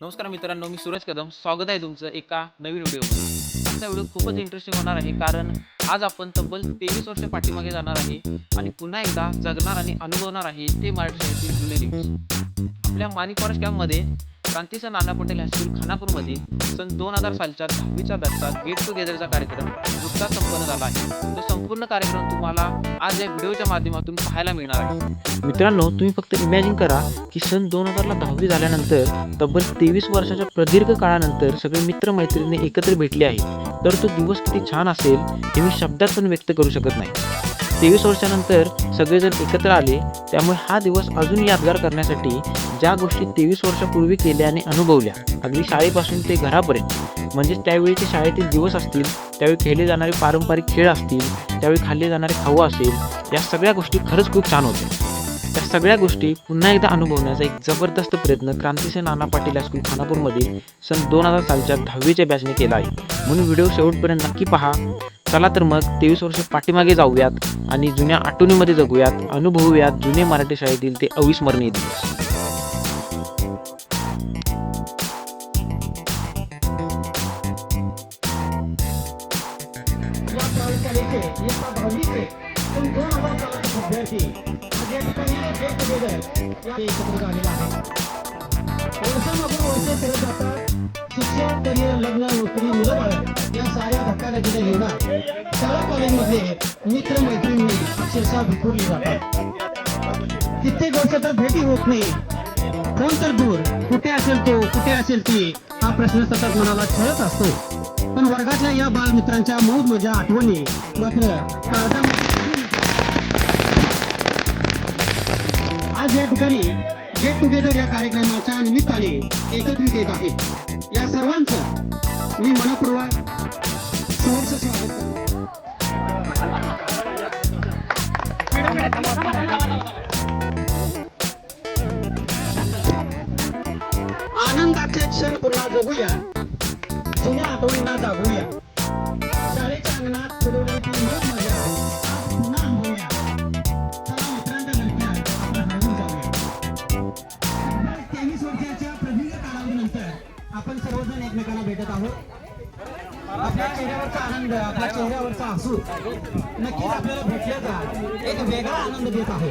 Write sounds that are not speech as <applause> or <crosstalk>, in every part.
नमस्कार मित्रांनो मी सूरज कदम. स्वागत आहे तुमचं एका नवीन व्हिडिओमध्ये. आजचा व्हिडिओ खूपच इंटरेस्टिंग होणार आहे कारण आज आपण तब्बल तेवीस वर्ष पाठीमागे जाणार आहे आणि पुन्हा एकदा जगणार आणि अनुभवणार आहे ते मराठी साहित्य जुने आपल्या माणिक फॉरेस्ट कॅम्पमध्ये क्रांतीचं नाना पटेल हायस्कूल खानापूरमध्ये सन दोन हजार सालच्या दहावीच्या बॅचचा गेट टुगेदरचा कार्यक्रम नुकताच संपन्न झाला आहे. तो संपूर्ण कार्यक्रम तुम्हाला आज या व्हिडिओच्या माध्यमातून पाहायला मिळणार आहे. मित्रांनो तुम्ही फक्त इमॅजिन करा की सन दोन हजारला दहावी झाल्यानंतर तब्बल तेवीस वर्षाच्या प्रदीर्घ काळानंतर सगळे मित्रमैत्रिणी एकत्र भेटले आहेत. तर तो दिवस किती छान असेल हे मी शब्दात पण व्यक्त करू शकत नाही. तेवीस वर्षानंतर सगळेजण एकत्र आले त्यामुळे हा दिवस अजून यादगार करण्यासाठी ज्या गोष्टी तेवीस वर्षापूर्वी केल्या आणि अनुभवल्या अगदी शाळेपासून ते घरापर्यंत म्हणजेच त्यावेळीचे शाळेतील दिवस असतील त्यावेळी खेळले जाणारे पारंपरिक खेळ असतील त्यावेळी खाल्ले जाणारे खाऊ असेल या सगळ्या गोष्टी खरंच खूप छान होत्या. त्या सगळ्या गोष्टी पुन्हा एकदा अनुभवण्याचा एक जबरदस्त प्रयत्न क्रांतीसेन नाना पाटील हायस्कूल खानापूरमधील सन दोन हजार सालच्या दहावीच्या बॅचने केला आहे. म्हणून व्हिडिओ शेवटपर्यंत नक्की पहा. चला तर मग तेवीस वर्ष पाठीमागे जाऊयात आणि जुन्या आठवणीमध्ये जगूयात अनुभवूयात जुने मराठी शाळेतील ते अविस्मरणीय दिवस. वर्ष करत जातात. शिक्षण करिअर लग्न नोकरी मुलं आपल्याला तिथे साऱ्या धक्कादाकीच्या शाळा कॉलेजमध्ये मित्र मैत्रिणी अक्षरशः विखुरली जातात. कित्येक वर्ष तर भेटी होत नाही. फोन तर दूर कुठे असेल तो कुठे असेल ती हा प्रश्न सतत मनाला छळत असतो. पण वर्गाच्या या बालमित्रांच्या मौज मजा आठवणी मात्र आज या ठिकाणी गेट टुगेदर या कार्यक्रमाच्या निमित्ताने एकत्रित येत आहे. या सर्वांचं मी मनपूर्वक सहर्ष स्वागत आनंदाचे क्षण पुन्हा जगूया जुन्या आठवणींना जागूया शाळेच्या अंगणात मजा पुन्हा चला मित्रांच्या आपण जाऊया. तेवीस वर्षाच्या प्रदीर्घ कालावधीनंतर आपण सर्वजण एकमेकांना भेटत आहोत. आपल्या चेहऱ्यावरचा आनंद आपल्या चेहऱ्यावरचा हसू नक्कीच आपल्याला भेटल्याचा एक वेगळा आनंद देत आहे.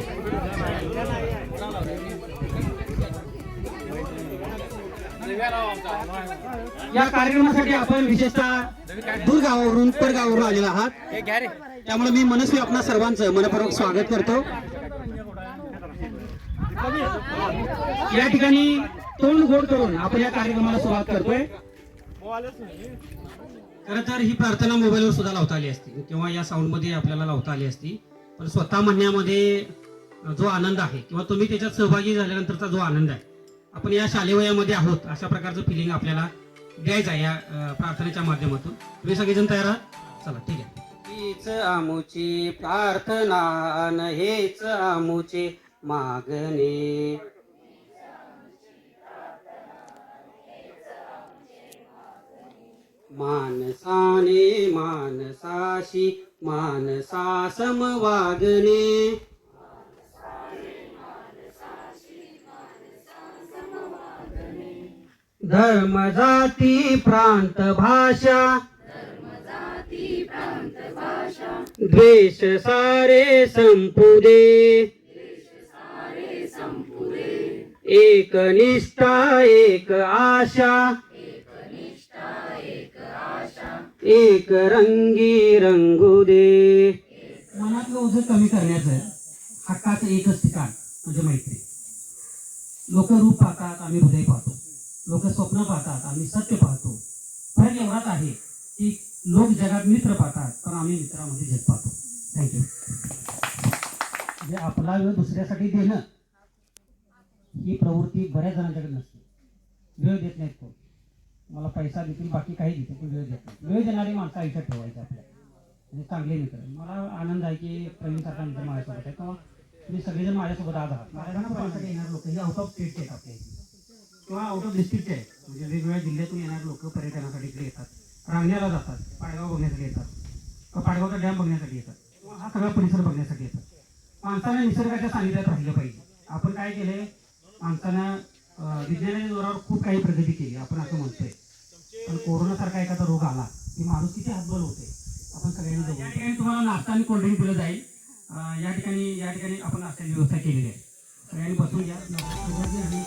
या कार्यक्रमासाठी आपण विशेषतः दूर गावावरून परगावावरून आलेलो आहात. त्यामुळे मी मनस्वी आपणा सर्वांचं मनपूर्वक स्वागत करतो. या ठिकाणी तोंड गोड करून आपण या कार्यक्रमाला सुरुवात करतोय. खरं तर ही प्रार्थना मोबाईलवर सुद्धा लावता आली असती. किंवा या साऊंडमध्ये आपल्याला लावता आली असती. पण स्वतः म्हणण्यामध्ये जो आनंद आहे किंवा तुम्ही त्याच्यात सहभागी झाल्यानंतरचा जो आनंद आहे आपण या शालेवयामध्ये आहोत अशा प्रकारचं फिलिंग आपल्याला द्यायचं आहे या प्रार्थनेच्या माध्यमातून. तुम्ही सगळेजण तयार आहात? चला ठीक आहे. हीच आमुची प्रार्थना न हेच आमुची मागणी. मानसाने मानसाशी मानसा समवागणे धर्म जाती प्रांत भाषा. द्वेष सारे संपुदे. एक निष्ठा एक आशा. एक रंगी रंगू दे. मनातलं ओझं कमी करण्याचं हक्काचं एकच ठिकाण म्हणजे मैत्री. लोक रूप पाहतात आम्ही हृदय पाहतो. लोक स्वप्न पाहतात आम्ही सत्य पाहतो. फरक एवढाच आहे की लोक जगात मित्र पाहतात पण आम्ही मित्रामध्ये जग पाहतो. थँक्यू म्हणजे आपला वेळ दुसऱ्यासाठी देणं ही प्रवृत्ती बऱ्याच जणांच्याकडे नसते. वेळ देत नाहीत कोण. मला पैसा देतील बाकी काही देतील पण वेळ देत वेळ देणारी माणसं आयुष्यात ठेवायचं आपल्या म्हणजे चांगले मित्र. मला आनंद आहे की प्रवीण सारखा मित्र माझ्यासोबत आहे किंवा तुम्ही सगळेजण माझ्यासोबत आज आहात. माझ्याकडे पाहण्यासाठी येणार लोक हे आउट ऑफ स्टेटचे आहेत आपल्या इथे किंवा आउट ऑफ डिस्ट्रिक्टचे आहेत. म्हणजे वेगवेगळ्या जिल्ह्यातून येणारे लोक पर्यटनासाठी इकडे येतात. रांगण्याला जातात. पाडगाव बघण्यासाठी येतात. किंवा पाडगावचा डॅम बघण्यासाठी येतात. किंवा हा सगळा परिसर बघण्यासाठी येतात. माणसानं निसर्गाच्या सानिध्यात राहिलं पाहिजे. आपण काय केलंय? माणसानं अं, विज्ञानाच्या जोरावर खूप काही प्रगती केली आपण असं म्हणतोय पण कोरोनासारखा एखादा रोग आला की माणूस किती हातबल होते आपण सगळ्यांनी या ठिकाणी तुम्हाला नाश्ता आणि कोल्ड्रिंक दिलं जाईल अं, या ठिकाणी या ठिकाणी आपण नाश्त्याची व्यवस्था केलेली आहे सगळ्यांनी बसून घ्या सुरुवाती आणि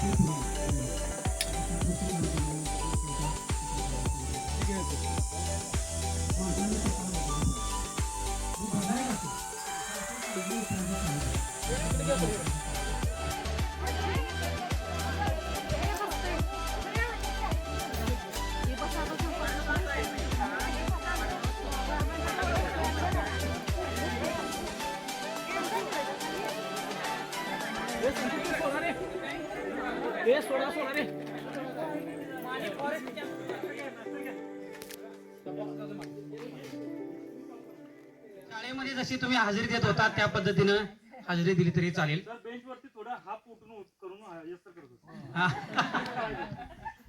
शाळेमध्ये जशी तुम्ही हजेरी देत होता त्या पद्धतीनं हजेरी दिली तरी चालेल. सर बेंच वरती थोडं हाफ उठून करून यस सर करतो हा.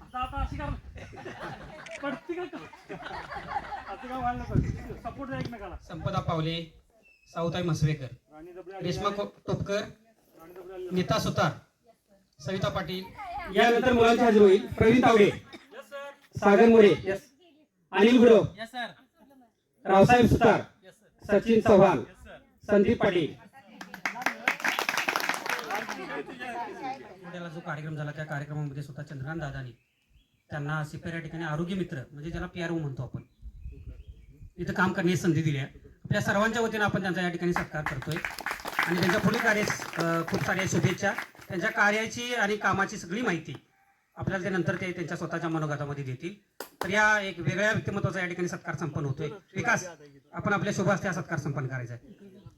आता आता अशी कर. पडती का? असं काय व्हायला नको? सपोर्ट एकमेकाला. संपदा पावले साऊताई दबडे रेश्मा को- टोपकर. नीता सुतार. सविता पाटील. यानंतर मुलांची हजेरी होईल. प्रवीण तावडे. सागर मोरे. अनिल गुरव रावसाहेब सुतार. सचिन चव्हाण. संदीप पाटील. जो कार्यक्रम झाला त्या कार्यक्रमामध्ये स्वतः चंद्रकांत दादानी त्यांना सिपेर या ठिकाणी आरोग्य मित्र म्हणजे ज्याला पी आर ओ म्हणतो आपण इथं काम करण्याची संधी दिली आहे. आपल्या सर्वांच्या वतीनं आपण त्यांचा या ठिकाणी सत्कार करतोय. आणि त्यांच्या पुढील कार्य खूप साऱ्या शुभेच्छा. त्यांच्या कार्याची आणि कामाची सगळी माहिती आपल्याला ते नंतर ते त्यांच्या स्वतःच्या मनोगतामध्ये देतील. तर या एक वेगळ्या व्यक्तिमत्वाचा या ठिकाणी सत्कार संपन्न होतोय. विकास आपण आपल्या शुभ हस्ते सत्कार संपन्न करायचा आहे.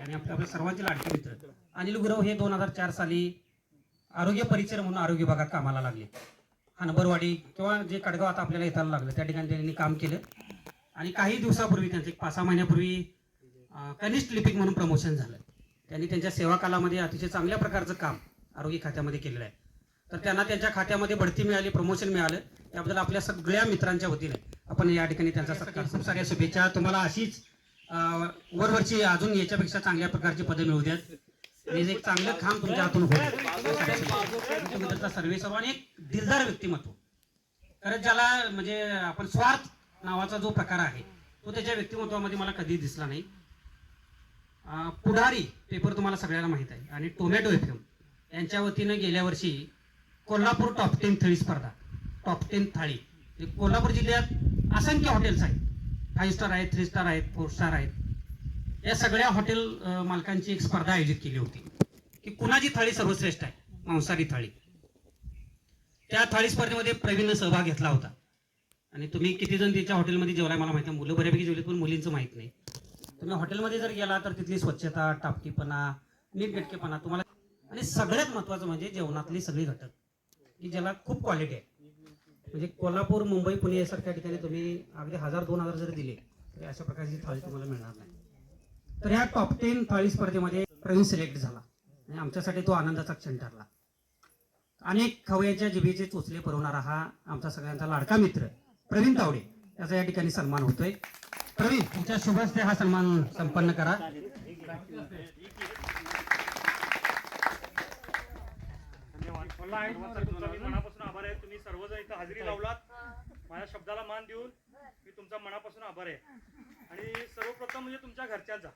आणि आपल्या सर्वांचे लाडके मित्र. अनिल गुरव हे दोन हजार चार साली आरोग्य परिचय म्हणून आरोग्य विभागात कामाला लागले. हनबरवाडी किंवा जे कडगाव आता आपल्याला येताना लागलं त्या ठिकाणी त्यांनी काम केलं. आणि काही दिवसापूर्वी त्यांचं एक पाच सहा महिन्यापूर्वी कनिष्ठ लिपिक म्हणून प्रमोशन झालं. त्यांनी त्यांच्या सेवा कालामध्ये अतिशय चांगल्या प्रकारचं काम आरोग्य खात्यामध्ये केलेलं आहे. तर त्यांना त्यांच्या खात्यामध्ये बढती मिळाली प्रमोशन मिळालं. त्याबद्दल आपल्या सगळ्या मित्रांच्या वतीने आपण या ठिकाणी त्यांचा सत्कार खूप साऱ्या शुभेच्छा. तुम्हाला अशीच वरवरची अजून याच्यापेक्षा चांगल्या प्रकारची पदं मिळू द्यात. आणि एक चांगलं काम तुमच्या हातून होईल. सर्वे सर्व आणि एक दिलदार व्यक्तिमत्व. खरंच ज्याला म्हणजे आपण स्वार्थ नावाचा जो प्रकार आहे तो त्याच्या व्यक्तिमत्वामध्ये मला कधी दिसला नाही. पुढारी पेपर तुम्हाला सगळ्यांना माहीत आहे. आणि टोमॅटो एफ यांच्या वतीनं गेल्या वर्षी कोल्हापूर टॉप टेन थाळी स्पर्धा टॉप टेन थाळी. कोल्हापूर जिल्ह्यात असंख्य हॉटेल्स आहेत. फाईव्ह स्टार आहेत थ्री स्टार आहेत फोर स्टार आहेत. या सगळ्या हॉटेल मालकांची एक स्पर्धा आयोजित केली होती. की कुणाची थाळी सर्वश्रेष्ठ आहे? मांसाहारी थाळी. त्या थाळी स्पर्धेमध्ये प्रवीणनं सहभाग घेतला होता. आणि तुम्ही किती जण त्याच्या हॉटेलमध्ये जेवलाय मला माहिती आहे. मुलं बऱ्यापैकी जेवलीत पण मुलींचं माहीत नाही. तुम्ही हॉटेलमध्ये जर गेला तर तिथली स्वच्छता टापटीपणा नीटनेटकेपणा तुम्हाला आणि सगळ्यात महत्त्वाचं म्हणजे जेवणातले सगळे घटक की ज्याला खूप क्वालिटी आहे. म्हणजे कोल्हापूर मुंबई पुणे यासारख्या ठिकाणी तुम्ही अगदी हजार दोन हजार जरी दिले तरी अशा प्रकारची थाळी तुम्हाला मिळणार नाही. तर ह्या टॉप टेन थाळी स्पर्धेमध्ये प्रवीण सिलेक्ट झाला. आणि आमच्यासाठी तो आनंदाचा क्षण ठरला. अनेक खवयाच्या जिभेचे चोचले पुरवणारा हा आमचा सगळ्यांचा लाडका मित्र प्रवीण तावडे याचा या ठिकाणी सन्मान होतोय. प्रवीण तुमच्या शुभस्ते हा सन्मान संपन्न करा. मला आहे तुमचा मी मनापासून आभार आहे. तुम्ही सर्वजण इथं हजेरी लावलात. माझ्या शब्दाला मान देऊन मी तुमचा मनापासून आभार आहे. आणि सर्वप्रथम म्हणजे तुमच्या घरच्यांचा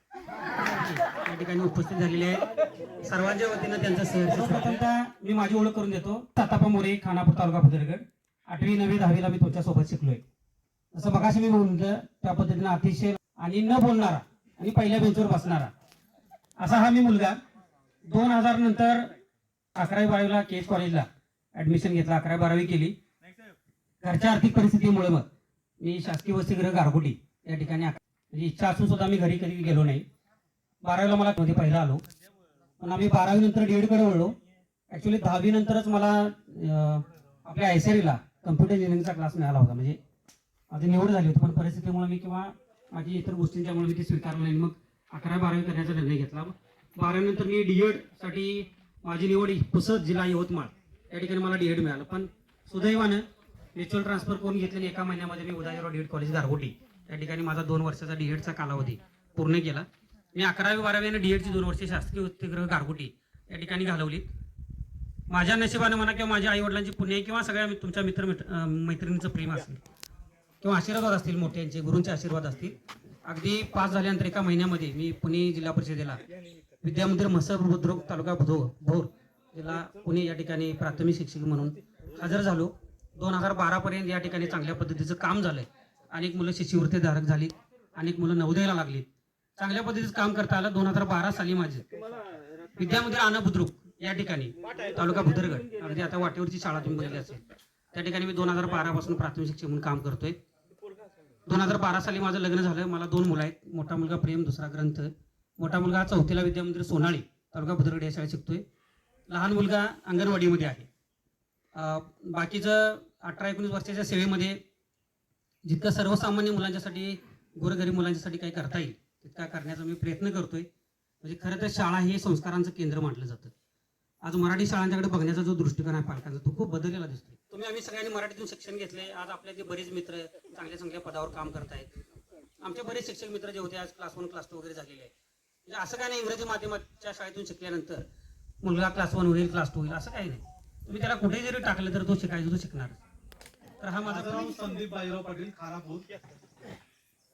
या ठिकाणी उपस्थित झालेले आहे सर्वांच्या वतीनं त्यांचं सहर्ष प्रथमतः मी माझी ओळख करून देतो. तातापा मोरे खानापूर तालुका फुदरगड आठवी नववी दहावीला मी तुमच्यासोबत शिकलोय. जसं मगाशी मी म्हटलं त्या पद्धतीनं अतिशय आणि न बोलणारा आणि पहिल्या बेंचवर बसणारा असा हा मी मुलगा. दोन हजार नंतर अकरावी बारावीला केस कॉलेजला ऍडमिशन घेतलं. अकरावी बारावी केली. घरच्या आर्थिक परिस्थितीमुळे मग. मी शासकीय वसतिगृह गारगोटी या ठिकाणी म्हणजे इच्छा असून सुद्धा मी घरी कधी गेलो नाही. बारावीला मला मध्ये पहिला आलो. पण आम्ही बारावी नंतर डीएडकडे वळलो. ऍक्च्युली दहावी नंतरच मला अं, आपल्या आयसीआरला कम्प्युटर इंजिनिअरिंगचा क्लास मिळाला होता. म्हणजे माझी निवड झाली होती. पण परिस्थितीमुळे मी किंवा माझी इतर गोष्टींच्यामुळे मी ते स्वीकारलं नाही. मग अकरा बारावी करण्याचा निर्णय घेतला. बारावी नंतर मी डीएडसाठी माझी निवड पुसद जिल्हा यवतमाळ या ठिकाणी मला डीएड मिळालं. पण सुदैवानं म्युच्युअल ट्रान्सफर करून घेतलेली एका महिन्यामध्ये मी उदयनराव डीएड कॉलेज गारगोटी त्या ठिकाणी माझा दोन वर्षाचा डी एडचा कालावधी पूर्ण केला. मी अकरावी बारावी आणि डी एडची दोन वर्षे शासकीय वसतिगृह गारगोटी या ठिकाणी घालवली. माझ्या नशिबाने म्हणा किंवा माझ्या आईवडिलांची पुण्य किंवा सगळ्या मी- तुमच्या मित्र मित्र- मैत्रिणींचं प्रेम असेल किंवा आशीर्वाद असतील मोठ्यांचे गुरूंचे आशीर्वाद असतील. अगदी पास झाल्यानंतर एका महिन्यामध्ये मी पुणे जिल्हा परिषदेला विद्यामंदिर म्हसर बुद्रुक तालुका भो भोर जिल्हा पुणे या ठिकाणी प्राथमिक शिक्षक म्हणून हजर झालो. दोन हजार बारापर्यंत या ठिकाणी चांगल्या पद्धतीचं काम झालंय. अनेक मुलं शिष्यवृत्ती धारक झाली अनेक मुलं नवोदयाला लागली चांगल्या पद्धतीचं काम करता आलं दोन हजार बारा साली माझे. विद्यामंदिर आना बुद्रुक या ठिकाणी तालुका भुदरगड. अगदी आता वाटेवरची शाळा तुम्ही बघितली असेल. त्या ठिकाणी मी दोन हजार बारा पासून प्राथमिक शिक्षक म्हणून काम करतोय. दोन हजार बारा साली माझं लग्न झालं. मला दोन मुलं आहेत. मोठा मुलगा प्रेम दुसरा ग्रंथ. मोठा मुलगा चौथीला विद्यामंदिर सोनाळी तालुका भुदरगड या शाळेत शिकतोय. लहान मुलगा अंगणवाडीमध्ये आहे. बाकीचं अठरा एकोणीस वर्षाच्या सेवेमध्ये जितकं सर्वसामान्य मुलांच्यासाठी गोरगरीब मुलांच्यासाठी काही करता येईल तितका करण्याचा मी प्रयत्न करतोय. म्हणजे खरं तर शाळा हे संस्कारांचं केंद्र म्हटलं जातं. आज मराठी शाळांच्याकडे बघण्याचा जो दृष्टिकोन आहे पालकांचा तो खूप बदललेला दिसतोय. तुम्ही आम्ही सगळ्यांनी मराठीतून शिक्षण घेतले आज आपले जे बरेच मित्र चांगल्या चांगल्या पदावर काम करतायत. आमचे बरेच शिक्षक मित्र जे होते आज क्लास वन क्लास टू वगैरे झालेले आहेत. म्हणजे असं काय नाही इंग्रजी माध्यमाच्या शाळेतून शिकल्यानंतर मुलगा क्लास वन होईल क्लास टू होईल असं काही नाही. तुम्ही त्याला कुठे जरी टाकलं तर तो शिकायचा तो शिकणार. तर हा माझा माझं नाव संदीप बाजीराव पाटील खानापूर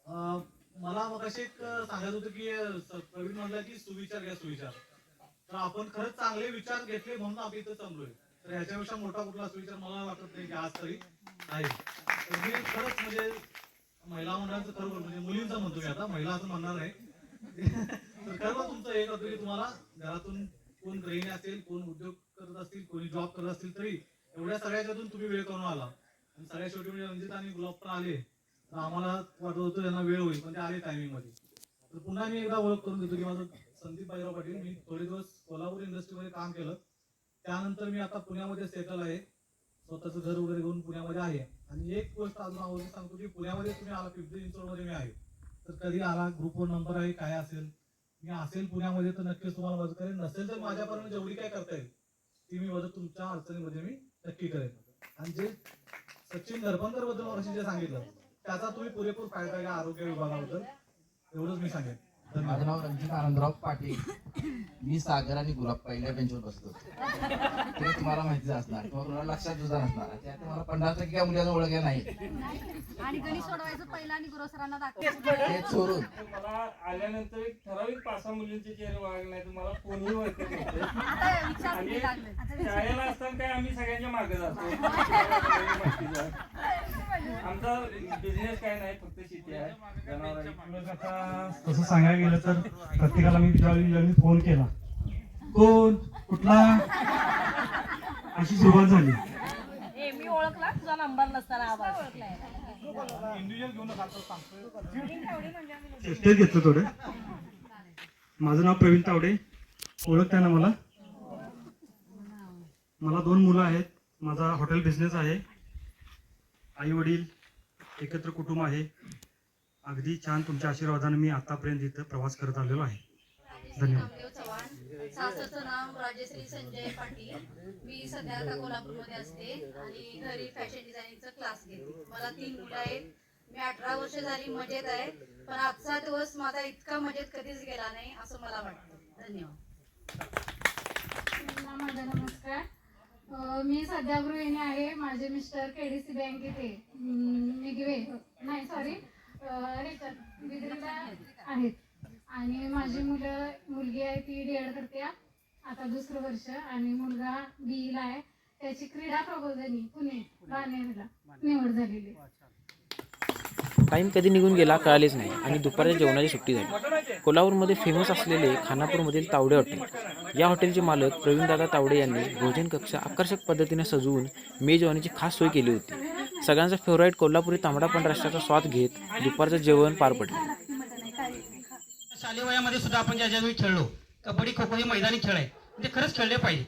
अं, मला मग एक सांगत होतं की अं, स- प्रवीण म्हणला की सुविचार घ्या सुविचार. तर आपण खरंच चांगले विचार घेतले म्हणून आपण इथं जमलोय तर ह्याच्यापेक्षा मोठा कुठला सुविचार मला वाटत नाही की आज तरी आहे. तर मी खरंच म्हणजे महिला मंडळाचं खरोखर म्हणजे मुलींचं म्हणतो मी आता महिला असं म्हणणार नाही. <laughs> तर खरं तुमचं एक होतं की तुम्हाला घरातून कोण गृहिणी असेल कोण उद्योग करत असतील कोणी जॉब करत असतील तरी एवढ्या सगळ्याच्यातून तुम्ही वेळ करून आला. आणि सगळ्या शेवटी म्हणजे रंजित आणि गुलाब पण आले. तर आम्हाला वाटत होतं त्यांना वेळ होईल पण ते आले टायमिंगमध्ये. तर पुन्हा मी एकदा ओळख करून देतो की माझं संदीप बाजीराव पाटील मी थोडे दिवस कोल्हापूर इंडस्ट्रीमध्ये काम केलं. त्यानंतर मी आता पुण्यामध्ये सेटल आहे. स्वतःचं घर वगैरे घेऊन पुण्यामध्ये आहे. आणि एक गोष्ट अजून आवडून सांगतो की पुण्यामध्ये तुम्ही आला पिंपरी चिंचवडमध्ये मी आहे. तर कधी आला ग्रुपवर नंबर आहे काय असेल मी असेल पुण्यामध्ये तर नक्कीच तुम्हाला मदत करेन. नसेल तर माझ्यापर्यंत जेवढी काय करता येईल ती मी मदत तुमच्या अडचणीमध्ये मी नक्की करेन. आणि जे सचिन धरपंकरबद्दल जे सांगितलं त्याचा तुम्ही पुरेपूर फायदा घ्या आरोग्य विभागाबद्दल. एवढंच मी सांगेन. माझं नाव रणजित आनंदराव पाटील. मी सागर आणि गुलाब पहिल्या बेंचवर बसतो. ते तुम्हाला माहितीच असणार किंवा तुम्हाला लक्षात सुद्धा नसणार. त्यात मला पन्नास टक्के काय मुलाचा ओळख नाही. आणि गणित सोडवायचं पहिला आणि गुरु सरांना दाखवायचं ते सोडून. मला आल्यानंतर एक ठराविक पाच सहा मुलींचे चेहरे नाही तर मला कोणीही ओळखत नव्हते आता विचार आणि लागले शाळेला असताना काय आम्ही सगळ्यांच्या मागे जातो. <laughs> आमचा बिझनेस काय नाही फक्त शेती आहे. जनावर मग आता तसं सांगायला गेलं तर प्रत्येकाला मी ज्यावेळी फोन केला कोण? कुठला? अशी सुरुवात झाली. ए मी ओळखला? तुझा नंबर नसताना आवाज. घेतलं थोडं. माझं नाव प्रवीण तावडे. ओळखताय ना मला? मला दोन मुलं आहेत. माझा हॉटेल बिझनेस आहे. आई वडील एकत्र कुटुंब आहे. अगदी छान तुमच्या आशीर्वादाने मी आतापर्यंत इथं प्रवास करत आलेलो आहे. धन्यवाद. सासरचं नाव राजश्री संजय पाटील. मी सध्या आता कोल्हापूरमध्ये असते आणि घरी फॅशन डिझायनिंगचा क्लास घेते. मला तीन मुलं आहेत. मी अठरा वर्ष झाली मजेत आहे पण आजचा दिवस माझा इतका मजेत कधीच गेला नाही असं मला वाटतं. धन्यवाद. माझा नमस्कार. मी सध्या गृहिणी आहे. माझे मिस्टर केडीसी आहे अं, मिगवे नाही सॉरी आहेत. आणि माझी मुलं मुलगी आहे ती डी एड करते. आता दुसरं वर्ष. आणि मुलगा बी ला आहे. त्याची क्रीडा प्रबोधनी पुणे बाणेरला निवड झालेली आहे. टाईम कधी निघून गेला कळालेच नाही आणि दुपारच्या जेवणाची सुट्टी झाली. कोल्हापूरमध्ये फेमस असलेले खानापूरमधील तावडे हॉटेल या हॉटेलचे मालक प्रवीणदादा तावडे यांनी भोजन कक्ष आकर्षक पद्धतीने सजवून मेजवानीची खास सोय केली होती. सगळ्यांचा फेवराईट कोल्हापुरी तांबडा पण रस्त्याचा स्वाद घेत दुपारचं जेवण पार पडलं. शालेय वयामध्ये सुद्धा आपण ज्या ज्यावेळी खेळलो कबड्डी खो खो हे मैदानी खेळ आहे. ते खरंच खेळले पाहिजे.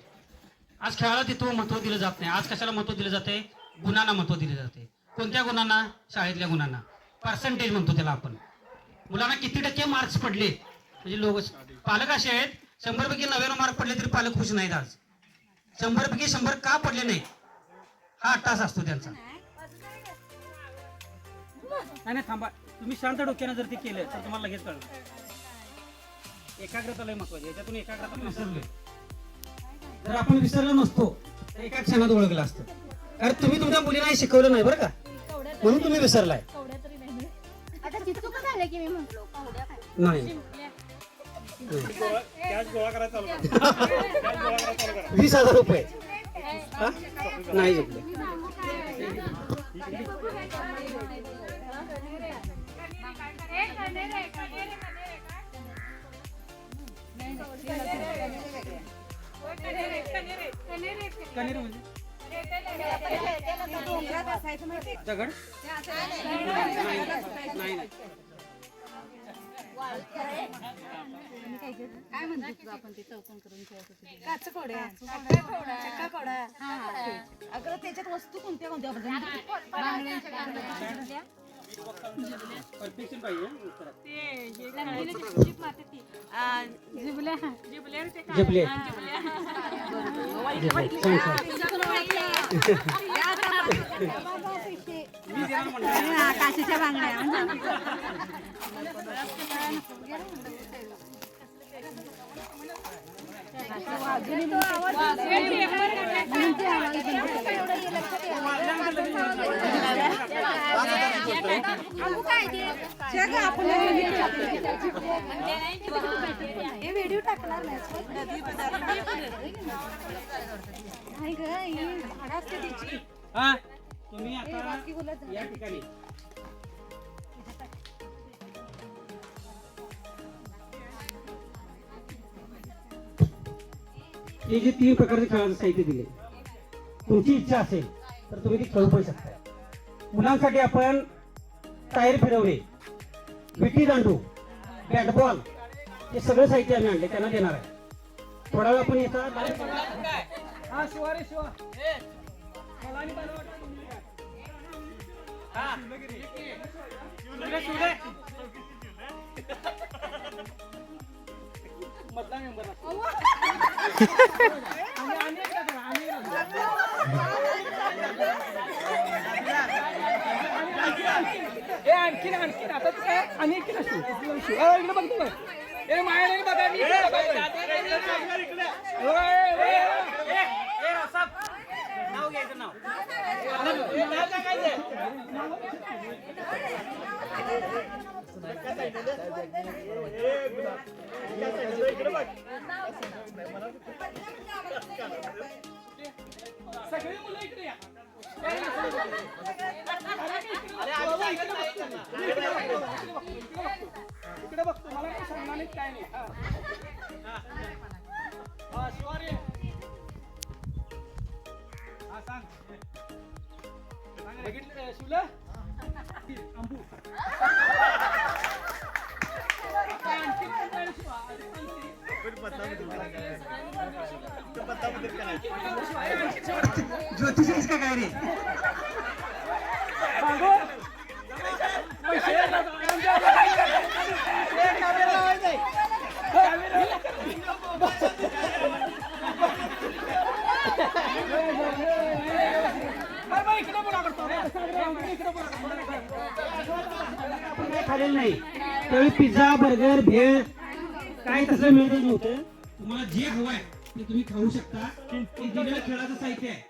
आज खेळाला तिथं महत्त्व दिलं जात नाही. आज कशाला महत्त्व दिलं जाते गुणांना महत्त्व दिले जाते कोणत्या गुणांना? शाळेतल्या गुणांना. पर्सेंटेज म्हणतो त्याला आपण. मुलांना किती टक्के मार्क्स पडले? म्हणजे लोक पालक असे आहेत शंभर पैकी नव्याण्णव मार्क पडले तरी पालक खुश नाहीत आज. शंभर पैकी शंभर का पडले नाही? हा अट्टास असतो त्यांचा. नाही नाही थांबा. तुम्ही शांत डोक्यानं जर ते केलं तर तुम्हाला लगेच कळलं. एकाग्रता लय महत्वाची याच्यातून एकाग्रता विसरलोय जर आपण विसरलो नसतो तर एका क्षणात ओळखलं असतं. कारण तुम्ही तुमच्या मुलींना शिकवलं नाही बरं का? म्हणून तुम्ही विसरलाय. झालं की मी म्हटलो काय नाही. गोळा कॅश गोळा करायला चालू करा गोळा करायला चालू करा वीस हजार रुपये. हा? नाही जिंकले कनेरी म्हणजे दगड? नाही नाही. काय म्हणतो आपण ते चौकन करून कोड्या अगं त्याच्यात वस्तू कोणत्या कोणत्या. परफेक्शन पाहिजे काशीच्या बांगड्या. हे व्हिडिओ टाकणार नाही तुम्ही आता या ठिकाणी. हे जे तीन प्रकारचे खेळाचं साहित्य दिले तुमची इच्छा असेल तर तुम्ही ती खेळू पण शकता. मुलांसाठी आपण टायर फिरवणे विटी दांडू बॅट बॉल हे सगळं साहित्य आम्ही आणले त्यांना देणार आहे. थोडा वेळ आपण येतात हा शिवा रे शिवा मला आणि मला वाटलं तुम्ही काय. हा. शिवले, शिवले. मधला मेंबर ए आणखीन आणखीन आता तू काय आणि इकडे शिव. इकडे शिव. अ, इकडे बघ तू ए माया नाही बघा मी इकडे बघतोय. ओय, ओय, ओय. ए, ए, रावसाहेब. नाव घ्यायचं नाव नाव टाकायचं. सगळी मुलं इकडे या अरे, इकडे बघतो. मला काही सांगणार नाही काय नाही शिवारी. हा, सांग. बघितलं शिवलं अंबू ज्योतिष करतो. आपण काय खाल्लेलं नाही त्यावेळी पिझ्झा बर्गर भेळ काय तसं मिळतच नव्हतं तुम्हाला जे हवं आहे ते तुम्ही खाऊ शकता. ते दिलेलं खेळाचं साहित्य आहे.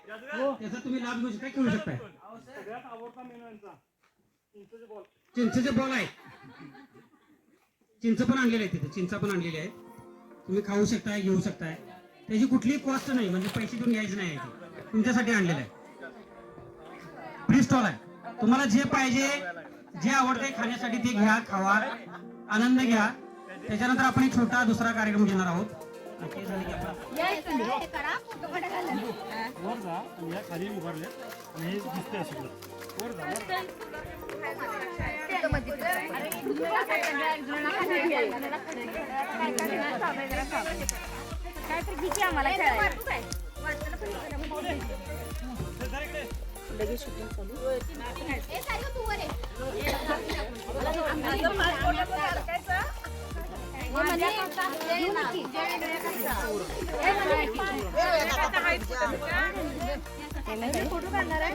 त्याचा तुम्ही लाभ घेऊ शकता खेळू शकता. सगळ्यात आवडता मेनू यांचा. चिंचेचे बॉल. चिंचेचे बॉल आहे. चिंच पण आणलेले आहे तिथे चिंचा पण आणलेली आहे तुम्ही खाऊ शकताय घेऊ शकताय. त्याची कुठलीही कॉस्ट नाही म्हणजे पैसे देऊन घ्यायचे नाही. तुमच्यासाठी आणलेलं आहे. फ्री स्टॉल आहे. तुम्हाला जे पाहिजे जे आवडते खाण्यासाठी ते घ्या खावा. आनंद घ्या. त्याच्यानंतर आपण एक छोटा दुसरा कार्यक्रम घेणार आहोत. ते झालं की आपण वर जा आणि या खाली उभारले. आणि हे दिसतंय सगळं वर जा वर जा. फोटो काढणार आहे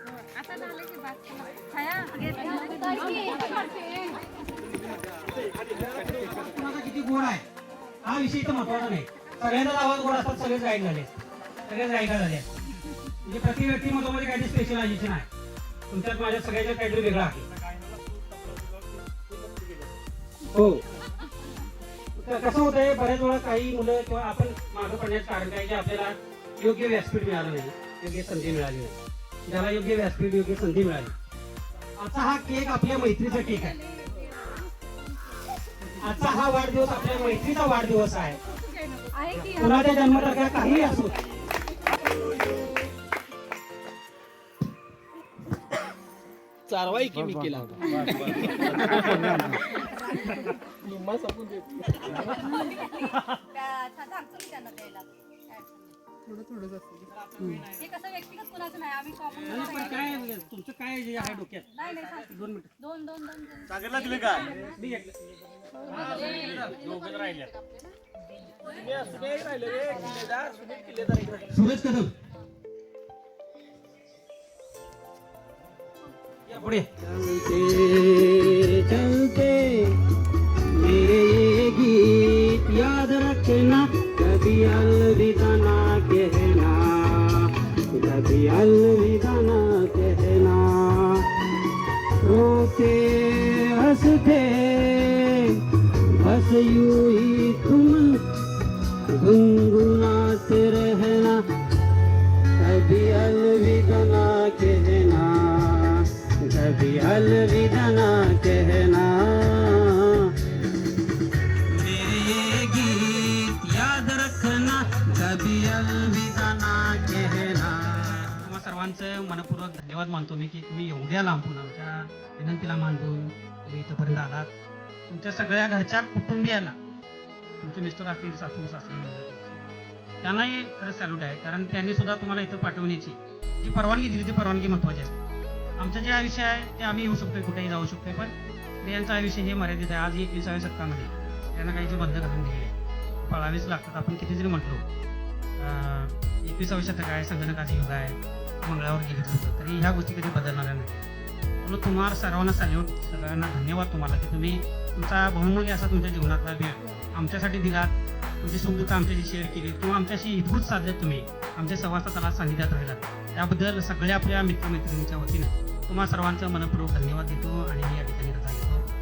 असं किती गोड आहे. हा विषय इथं महत्त्वाचा नाही. सगळ्यांचा आवाज गोड असतात सगळेच गाईड झाले. सगळेच गायिका झाले. म्हणजे प्रति व्यक्तिमत्वामध्ये काहीतरी स्पेशलायझेशन आहे तुमच्यात माझ्या सगळ्याच्या काहीतरी वेगळा आहे. हो. कसं होतंय बऱ्याच वेळा काही मुलं किंवा आपण मागं पडण्याचं कारण काय की आपल्याला योग्य व्यासपीठ मिळालं नाही. योग्य संधी मिळाली नाही. ज्याला योग्य व्यासपीठ योग्य संधी मिळाली. आजचा हा केक आपल्या मैत्रीचा केक आहे. आजचा हा वाढदिवस आपल्या मैत्रीचा वाढदिवस आहे. कुणाच्या जन्मतारखा काही असो. चारवाई की मी केला? <laughs> मी <laughs> त्यांना द्यायला हे कसं व्यक्तिगत कुणाचं नाही आम्ही कॉमन पण काय तुमचं काय जे आहे डोक्यात? नाही नाही सांग. दोन मिनिट. दोन दोन दोन दोन. सागरला दिले काय मी घेतलं. सूरज कदम. या पुढे यू ही तुम गुनगुनाते रहना कभी अलविदा ना कहना कभी अलविदा ना कहना। मेरे ये गीत याद रखना कभी अलविदा ना कहना। तुम्हा सर्वांचं मनपूर्वक धन्यवाद मानतो मी की तुम्ही एवढ्या लांबून आमच्या विनंतीला मानतो तुम्ही इथंपर्यंत आलात. तुमच्या सगळ्या घरच्या कुटुंबियाला तुमचे मिस्टर असतील सासू सासू त्यांनाही खरंच सॅल्यूट आहे. कारण त्यांनी सुद्धा तुम्हाला इथं पाठवण्याची जी परवानगी दिली ती परवानगी महत्वाची असते आमचा जे आयुष्य आहे ते आम्ही येऊ शकतोय कुठेही जाऊ शकतोय पण स्त्रियांचं आयुष्य हे मर्यादित आहे. आज एकविसाव्या शतकामध्ये त्यांना काही जे बंद घालून दिले आहे पळावीच लागतात. आपण किती जरी म्हटलो एकविसाव्या शतक आहे संगणकाचं युग आहे मंगळावर गेले होतं. तरी ह्या गोष्टी कधी बदलणाऱ्या नाही तुम्हाला सर्वांना सॅल्यूट सगळ्यांना धन्यवाद तुम्हाला की तुम्ही तुमचा बहुमूल्य असा तुमच्या जीवनातला वेळ आमच्यासाठी दिलात तुमची सुखदुःख आमच्याशी शेअर केली. किंवा आमच्याशी हितगुज साधत तुम्ही. आमच्या संवादाला सानिध्यात राहिला त्याबद्दल सगळ्या आपल्या मित्रमैत्रिणींच्या वतीनं तुम्हा सर्वांचं मनपूर्वक धन्यवाद देतो आणि मी या ठिकाणी रजा घेतो.